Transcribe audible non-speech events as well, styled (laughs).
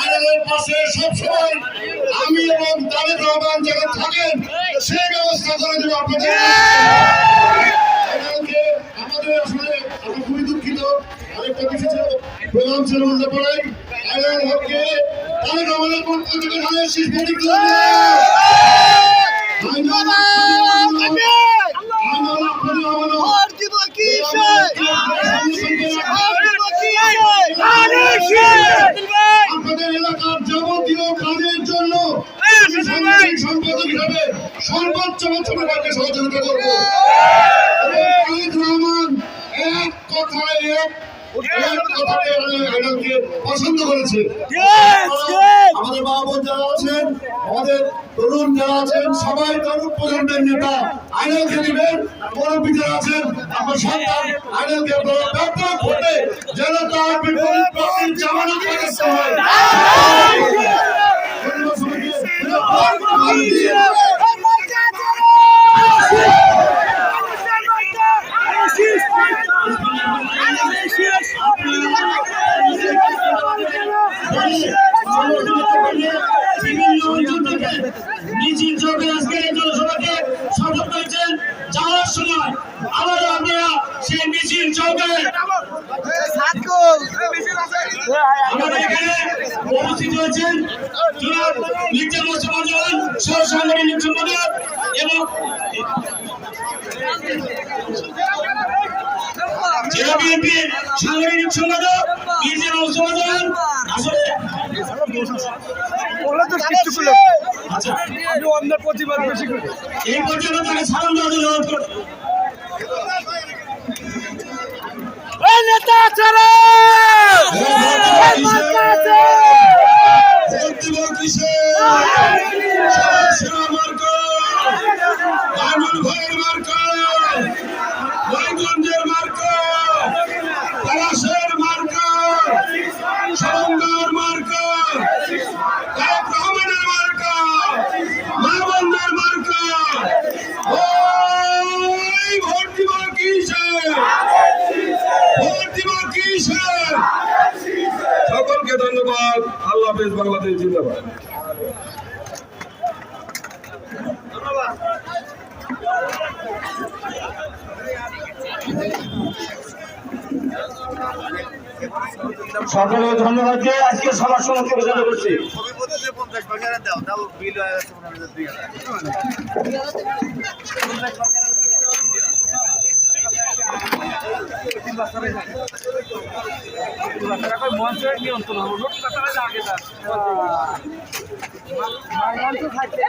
আইনের পাশে সবসময় আমি এবং তারেক রহমান যেন থাকেন সেই ব্যবস্থা করে দেবো আপনাদের। আমাদের আসলে আমরা খুবই দুঃখিত। আরেকটা কিছু ছিল প্রোগ্রাম ছিল উল্লেপড়াই আইনের হককে তারেক রহমানের পক্ষ থেকে ধানের সর্বোচ্চ ছোটবাকে সহযোগিতা করব। রহমান এক কথায় এক পছন্দ করেছে। আমাদের মা বোন যারা আছেন আমাদের তরুণ যারা আছেন সবাই তরুণ প্রজন্মের নেতা আইডলকে দিবেন মুরব্বী যারা আছেন আমার সন্তান আইডলকে আপনারা ব্যাপক ভোটে যেন তার বিপরীত বিভিন্ন অঞ্চল থেকে মিছিল চলবে আজকের এই জনসভাকে সফল করেছেন যাওয়ার সময় আবারও আপনারা সেই মিছিল চলবে আমাদের এখানে উপস্থিত হয়েছেন জনাব লিটন মোস্তফাজন সহ সাংগঠনিক সম্পাদক এবং জেলা বিএনপির সাংগঠনিক সম্পাদক লিটন মোস্তফাজন আসলে ওরা তো কিচ্ছু করল আচ্ছা। আমি প্রতিবাদ বেশি করি। এই পর্যন্ত তাকে সালাম অনুরোধ। নেতা মার্কা, সকলকে ধন্যবাদ। আল্লাহ হাফেজ বাংলাদেশ জিন্দাবাদ। সকলে ধন্যবাদ দিয়ে আজকে সবার সমাজকে ঘোষণা করছি। (laughs) মঞ্চ থাকতে